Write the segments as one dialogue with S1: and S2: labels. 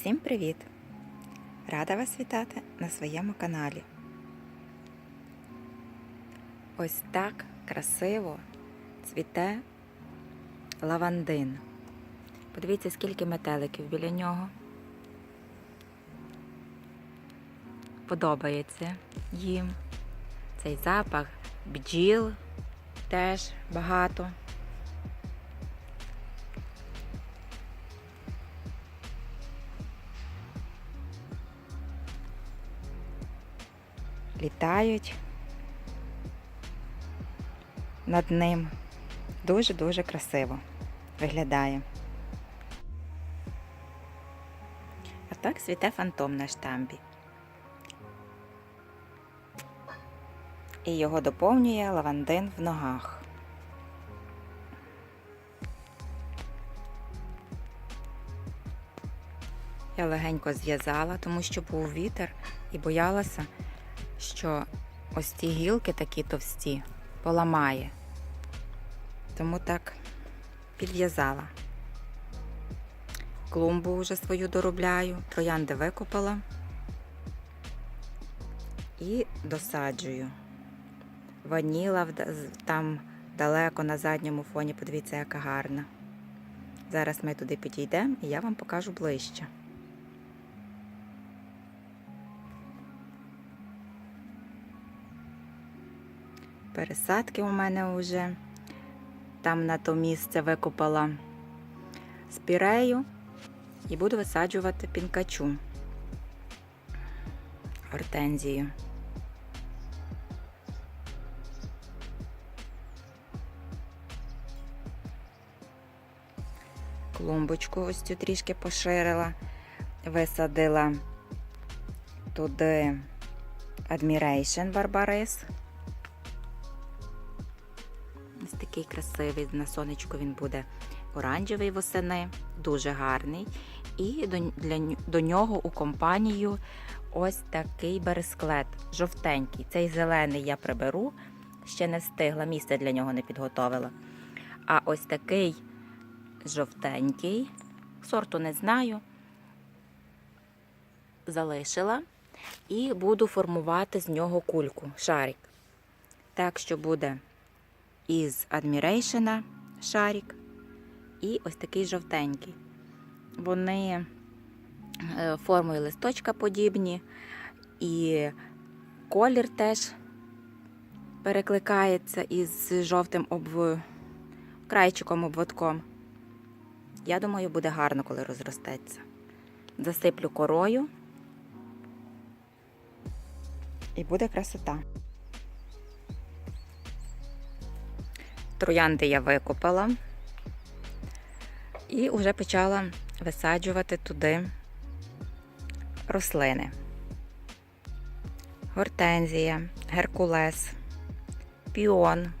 S1: Всім привіт! Рада вас вітати на своєму каналі. Ось так красиво цвіте лавандин. Подивіться, скільки метеликів біля нього. Подобається їм. Цей запах бджіл теж багато. Літають над ним. Дуже-дуже красиво виглядає. А так світе фантом на штамбі. І його доповнює лавандин в ногах. Я легенько зв'язала, тому що був вітер і боялася, що ось ці гілки такі товсті поламає. Тому так підв'язала. Клумбу вже свою доробляю, троянди викопала і досаджую. Ваніла там далеко на задньому фоні, подивіться, яка гарна. Зараз ми туди підійдемо і я вам покажу ближче. Пересадки у мене вже. Там на то місце викопала спірею і буду висаджувати пінкачу гортензію. Клумбочку ось цю трішки поширила, висадила туди Admiration Barbaris. Красивий на сонечку він буде оранжевий восени, дуже гарний. І до, для, до нього у компанію ось такий бересклет, жовтенький. Цей зелений я приберу, ще не встигла, місце для нього не підготовила. А ось такий жовтенький, сорту не знаю, залишила і буду формувати з нього кульку, шарик. Так що буде із Admiration шарик і ось такий жовтенький. Вони е, формою листочка подібні, і колір теж перекликається із жовтим обв... крайчиком обводком. Я думаю, буде гарно, коли розростеться. Засиплю корою і буде красота. Троянди я викопала і вже почала висаджувати туди рослини. Гортензія, геркулес, піон,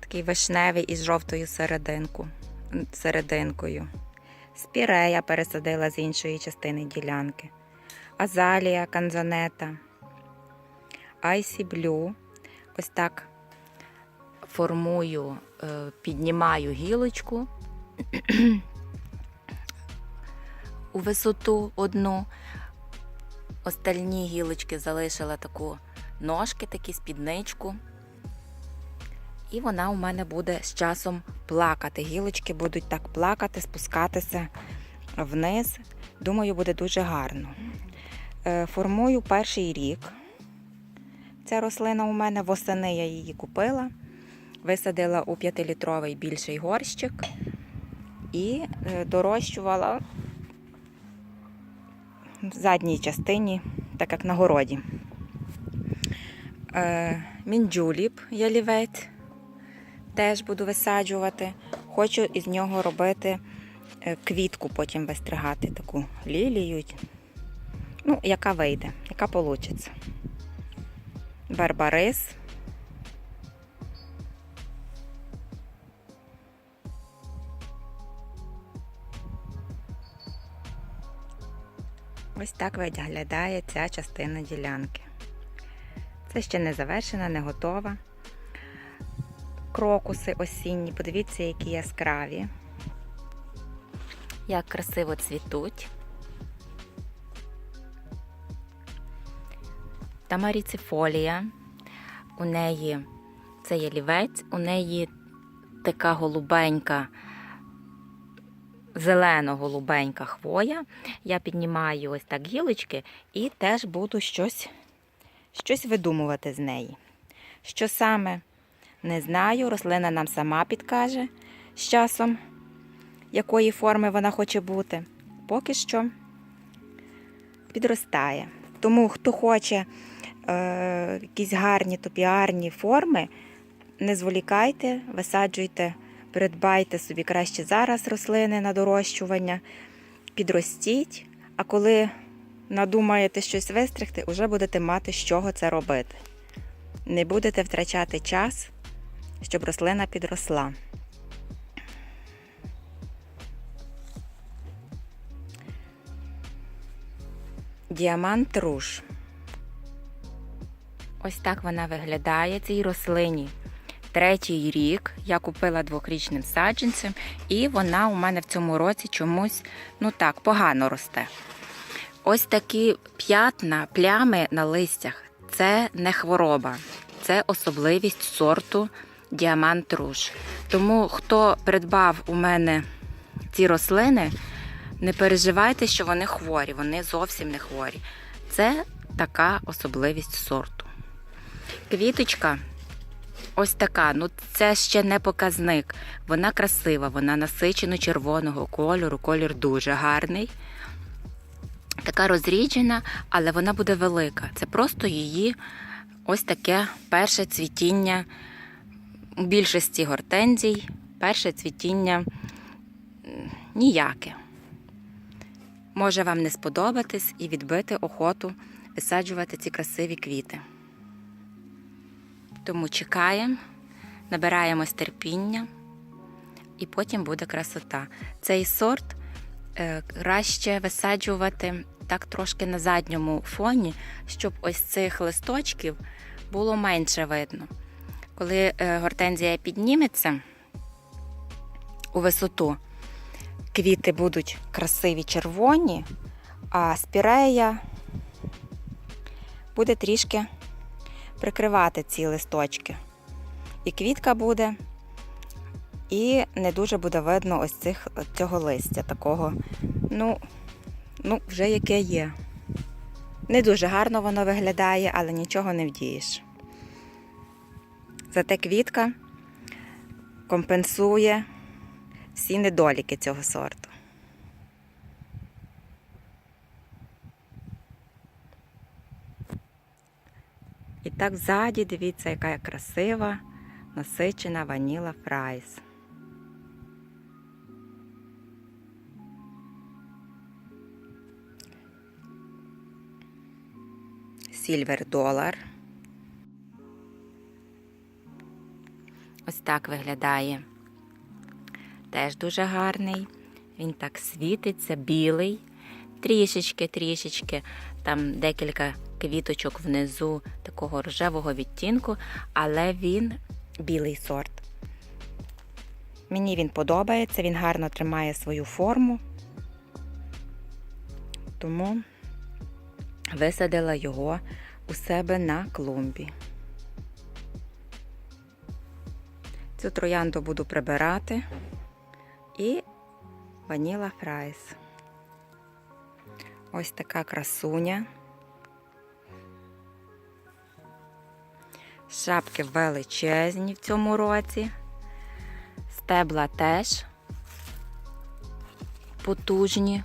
S1: такий вишневий із жовтою серединку, серединкою. Спірея пересадила з іншої частини ділянки. Азалія, канзонета, Айсі Блю. Ось так формую, е, піднімаю гілочку у висоту одну. Остальні гілочки залишила таку ножки, такі спідничку. І вона у мене буде з часом плакати. Гілочки будуть так плакати, спускатися вниз. Думаю, буде дуже гарно. Е, формую перший рік. Ця рослина у мене восени я її купила. Висадила у 5-літровий більший горщик і е, дорощувала в задній частині, так як на городі. Е, мінджуліп ялівець теж буду висаджувати. Хочу із нього робити е, квітку, потім вистригати таку лілію. Ну, яка вийде, яка вийде. Барбарис. Ось так виглядає ця частина ділянки. Це ще не завершена, не готова. Крокуси осінні, подивіться, які яскраві, як красиво цвітуть. Тамаріцифолія, у неї це є лівець, у неї така голубенька зелено-голубенька хвоя. Я піднімаю ось так гілочки і теж буду щось, щось видумувати з неї. Що саме не знаю, рослина нам сама підкаже з часом, якої форми вона хоче бути. Поки що підростає. Тому хто хоче е, якісь гарні топіарні форми, не зволікайте, висаджуйте, придбайте собі краще зараз рослини на дорощування, підростіть, а коли надумаєте щось вистригти, вже будете мати з чого це робити. Не будете втрачати час, щоб рослина підросла. Діамант руж. Ось так вона виглядає цій рослині. Третій рік я купила двохрічним саджанцем, і вона у мене в цьому році чомусь ну так, погано росте. Ось такі п'ятна, плями на листях це не хвороба, це особливість сорту діамант руж. Тому хто придбав у мене ці рослини, не переживайте, що вони хворі, вони зовсім не хворі. Це така особливість сорту. Квіточка ось така, ну це ще не показник. Вона красива, вона насичено червоного кольору, колір дуже гарний. Така розріджена, але вона буде велика. Це просто її ось таке перше цвітіння у більшості гортензій, перше цвітіння ніяке. Може вам не сподобатись і відбити охоту висаджувати ці красиві квіти. Тому чекаємо, набираємось терпіння, і потім буде красота. Цей сорт е, краще висаджувати так трошки на задньому фоні, щоб ось цих листочків було менше видно. Коли е, гортензія підніметься у висоту, квіти будуть красиві червоні, а спірея буде трішки прикривати ці листочки. І квітка буде, і не дуже буде видно ось цих, цього листя такого, ну, ну, вже яке є. Не дуже гарно воно виглядає, але нічого не вдієш. Зате квітка компенсує всі недоліки цього сорту. І так ззаді, дивіться, яка красива насичена ваніла фрайс. Сільвер долар. Ось так виглядає. Теж дуже гарний. Він так світиться, білий, трішечки-трішечки, там декілька квіточок внизу такого рожевого відтінку, але він білий сорт. Мені він подобається, він гарно тримає свою форму, тому висадила його у себе на клумбі. Цю троянду буду прибирати і ваніла фрайс. Ось така красуня. Шапки величезні в цьому році. Стебла теж потужні.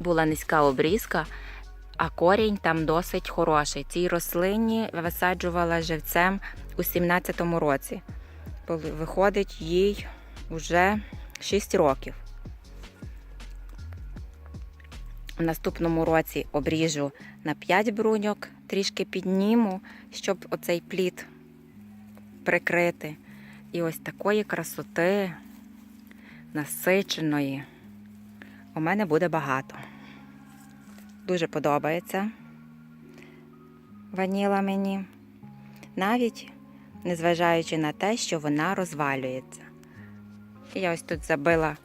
S1: Була низька обрізка, а корінь там досить хороший. Цій рослині висаджувала живцем у 17-му році. Виходить їй вже 6 років. У наступному році обріжу на 5 бруньок, трішки підніму, щоб оцей плід прикрити. І ось такої красоти насиченої у мене буде багато. Дуже подобається ваніла мені. Навіть незважаючи на те, що вона розвалюється. Я ось тут забила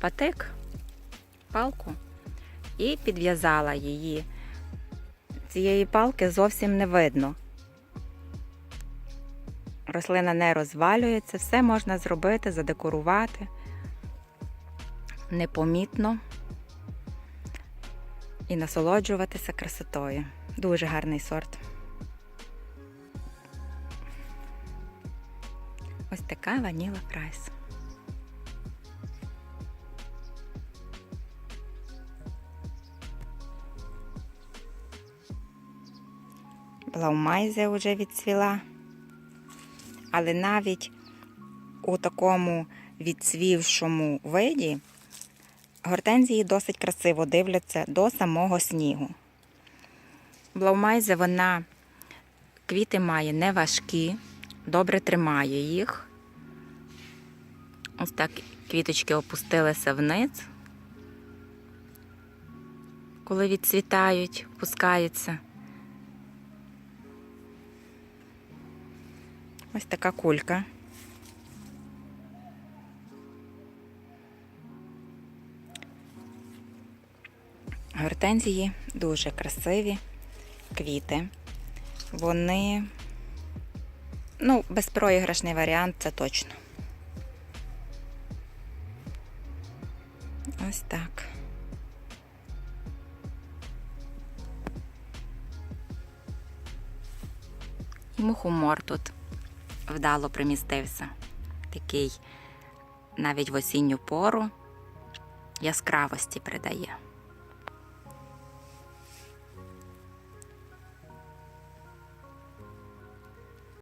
S1: патик, палку і підв'язала її цієї палки зовсім не видно. Рослина не розвалюється, все можна зробити, задекорувати непомітно і насолоджуватися красотою. Дуже гарний сорт. Ось така ваніла прайс. Блаумайзе вже відцвіла. Але навіть у такому відцвівшому виді гортензії досить красиво дивляться до самого снігу. Блаумайзе вона квіти має не важкі, добре тримає їх. Ось так квіточки опустилися вниз. Коли відцвітають, опускаються. Ось така кулька. Гортензії дуже красиві квіти. Вони, ну, безпроіграшний варіант, це точно. Ось так. І мухомор тут вдало примістився. Такий навіть в осінню пору яскравості придає.